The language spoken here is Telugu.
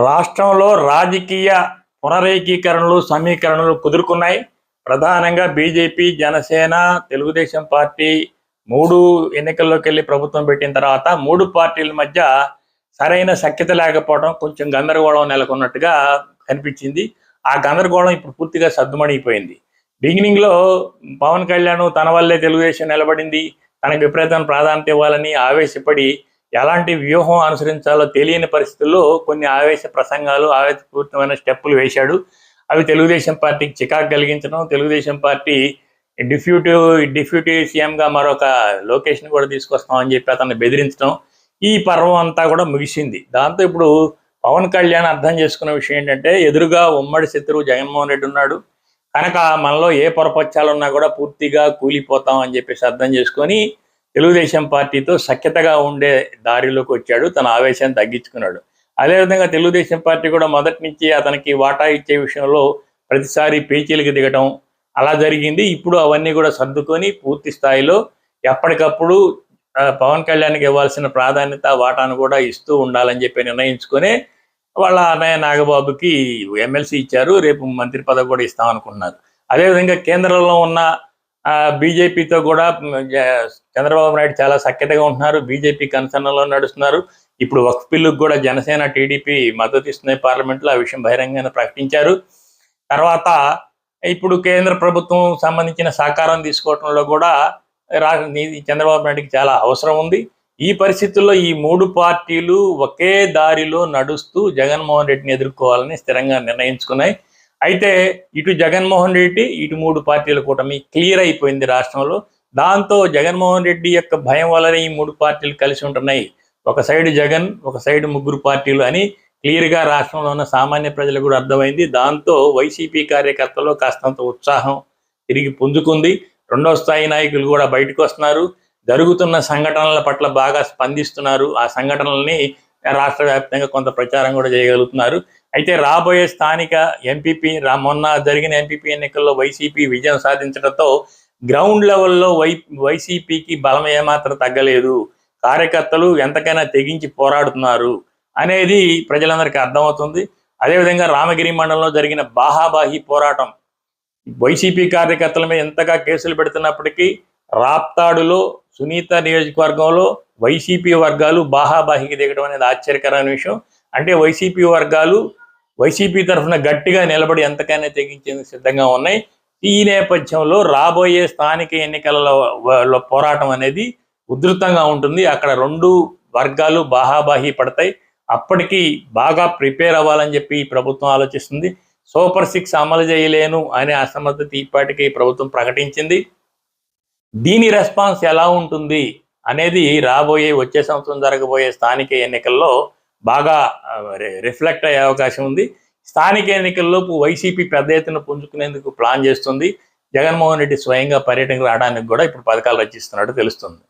రాష్ట్రంలో రాజకీయ పునరేకీకరణలు సమీకరణలు కుదురుకున్నాయి. ప్రధానంగా బీజేపీ జనసేన తెలుగుదేశం పార్టీ మూడు ఎన్నికల్లోకి వెళ్ళి ప్రభుత్వం పెట్టిన తర్వాత మూడు పార్టీల మధ్య సరైన సఖ్యత లేకపోవడం కొంచెం గందరగోళం నెలకొన్నట్టుగా కనిపించింది. ఆ గందరగోళం ఇప్పుడు పూర్తిగా సద్దుమణిగిపోయింది. బిగినింగ్లో పవన్ కళ్యాణ్ తన వల్లే తెలుగుదేశం నిలబడింది. తనకు విపరీతమైన ప్రాధాన్యత ఇవ్వాలని ఆవేశపడి ఎలాంటి వ్యూహం అనుసరించాలో తెలియని పరిస్థితుల్లో కొన్ని ఆవేశ ప్రసంగాలు ఆవేశపూరితమైన స్టెప్పులు వేశాడు. అవి తెలుగుదేశం పార్టీకి చికాకు కలిగించడం తెలుగుదేశం పార్టీ డిప్యూటీ డిప్యూటీ సీఎంగా మరొక లొకేషన్ కూడా తీసుకొస్తామని చెప్పి అతన్ని బెదిరించడం ఈ పర్వం అంతా కూడా ముగిసింది. దాంతో ఇప్పుడు పవన్ కళ్యాణ్ అర్థం చేసుకున్న విషయం ఏంటంటే ఎదురుగా ఉమ్మడి శత్రువు జగన్మోహన్ రెడ్డి ఉన్నాడు. కనుక మనలో ఏ పొరపచ్చాలు ఉన్నా కూడా పూర్తిగా కూలిపోతాం అని చెప్పేసి అర్థం చేసుకొని తెలుగుదేశం పార్టీతో సఖ్యతగా ఉండే దారిలోకి వచ్చాడు. తన ఆవేశాన్ని తగ్గించుకున్నాడు. అదేవిధంగా తెలుగుదేశం పార్టీ కూడా మొదటి నుంచి అతనికి వాటా ఇచ్చే విషయంలో ప్రతిసారి పేచీలకు దిగటం అలా జరిగింది. ఇప్పుడు అవన్నీ కూడా సర్దుకొని పూర్తి స్థాయిలో ఎప్పటికప్పుడు పవన్ కళ్యాణ్కి ఇవ్వాల్సిన ప్రాధాన్యత వాటాను కూడా ఇస్తూ ఉండాలని చెప్పి నిర్ణయించుకొని వాళ్ళ అన్నయ్య నాగబాబుకి ఎమ్మెల్సీ ఇచ్చారు. రేపు మంత్రి పదవి కూడా ఇస్తాం అనుకుంటున్నారు అదేవిధంగా కేంద్రంలో ఉన్న బీజేపీతో కూడా చంద్రబాబు నాయుడు చాలా సఖ్యతగా ఉంటున్నారు. బీజేపీ కన్సర్న్లో నడుస్తున్నారు. ఇప్పుడు వక్ఫ్ బిల్లుకు కూడా జనసేన టీడీపీ మద్దతు ఇస్తున్నాయి పార్లమెంట్లో. ఆ విషయం బహిరంగంగా ప్రకటించారు. తర్వాత ఇప్పుడు కేంద్ర ప్రభుత్వం సంబంధించిన సహకారం తీసుకోవడంలో కూడా రా చంద్రబాబు నాయుడుకి చాలా అవసరం ఉంది. ఈ పరిస్థితుల్లో ఈ మూడు పార్టీలు ఒకే దారిలో నడుస్తూ జగన్మోహన్ రెడ్డిని ఎదుర్కోవాలని స్థిరంగా నిర్ణయించుకున్నాయి. అయితే ఇటు జగన్మోహన్ రెడ్డి ఇటు మూడు పార్టీల కూటమి క్లియర్ అయిపోయింది రాష్ట్రంలో. దాంతో జగన్మోహన్ రెడ్డి యొక్క భయం వల్లనే ఈ మూడు పార్టీలు కలిసి ఉంటున్నాయి. ఒక సైడ్ జగన్ ఒక సైడ్ ముగ్గురు పార్టీలు అని క్లియర్గా రాష్ట్రంలో ఉన్న సామాన్య ప్రజలకు కూడా అర్థమైంది. దాంతో వైసీపీ కార్యకర్తలు కాస్తంత ఉత్సాహం తిరిగి పుంజుకుంది. రెండో స్థాయి నాయకులు కూడా బయటకు వస్తున్నారు. జరుగుతున్న సంఘటనల పట్ల బాగా స్పందిస్తున్నారు. ఆ సంఘటనల్ని రాష్ట్ర వ్యాప్తంగా కొంత ప్రచారం కూడా చేయగలుగుతున్నారు. అయితే రాబోయే స్థానిక ఎంపీపీ రా మొన్న జరిగిన ఎంపీపీ ఎన్నికల్లో వైసీపీ విజయం సాధించడంతో గ్రౌండ్ లెవెల్లో వై వైసీపీకి బలం ఏమాత్రం తగ్గలేదు. కార్యకర్తలు ఎంతకైనా తెగించి పోరాడుతున్నారు అనేది ప్రజలందరికీ అర్థమవుతుంది. అదేవిధంగా రామగిరి మండలంలో జరిగిన బాహాబాహి పోరాటం. వైసీపీ కార్యకర్తల మీద ఎంతగా కేసులు పెడుతున్నప్పటికీ రాప్తాడులో సునీత నియోజకవర్గంలో వైసీపీ వర్గాలు బాహాబాహికి దిగడం అనేది ఆశ్చర్యకరమైన విషయం. అంటే వైసీపీ వర్గాలు వైసీపీ తరఫున గట్టిగా నిలబడి ఎంతకైనా తెగించేందుకు సిద్ధంగా ఉన్నాయి. ఈ నేపథ్యంలో రాబోయే స్థానిక ఎన్నికలలో పోరాటం అనేది ఉధృతంగా ఉంటుంది. అక్కడ రెండు వర్గాలు బాహాబాహి పడతాయి. అప్పటికి బాగా ప్రిపేర్ అవ్వాలని చెప్పి ప్రభుత్వం ఆలోచిస్తుంది. సూపర్ సిక్స్ అమలు చేయలేను అనే అసమర్థత ఇప్పటికీ ప్రభుత్వం ప్రకటించింది. దీని రెస్పాన్స్ ఎలా ఉంటుంది అనేది రాబోయే వచ్చే సంవత్సరం జరగబోయే స్థానిక ఎన్నికల్లో బాగా రిఫ్లెక్ట్ అయ్యే అవకాశం ఉంది. స్థానిక ఎన్నికల్లోపు వైసీపీ పెద్ద ఎత్తున పుంజుకునేందుకు ప్లాన్ చేస్తుంది. జగన్మోహన్ రెడ్డి స్వయంగా పర్యటనకు రావడానికి కూడా ఇప్పుడు పథకాలు రచిస్తున్నట్టు తెలుస్తుంది.